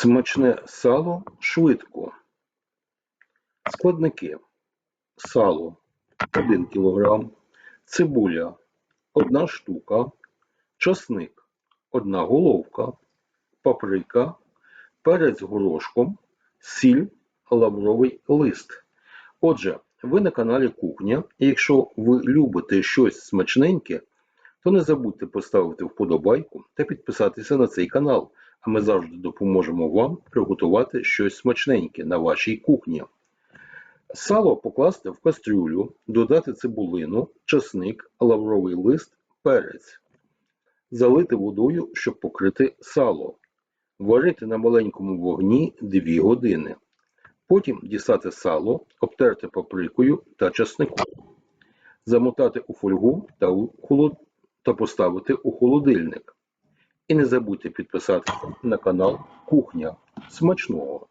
Смачне сало швидко. Складники. Сало 1 кг, цибуля 1 штука, часник 1 головка, паприка, перець горошком, сіль, лавровий лист. Отже, ви на каналі Кухня, і якщо ви любите щось смачненьке, то не забудьте поставити вподобайку та підписатися на цей канал, а ми завжди допоможемо вам приготувати щось смачненьке на вашій кухні. Сало покласти в кастрюлю, додати цибулину, часник, лавровий лист, перець. Залити водою, щоб покрити сало. Варити на маленькому вогні 2 години. Потім дістати сало, обтерти паприкою та часником. Замотати у фольгу та, у холод... та поставити у холодильник. І не забудьте підписатися на канал Кухня. Смачного!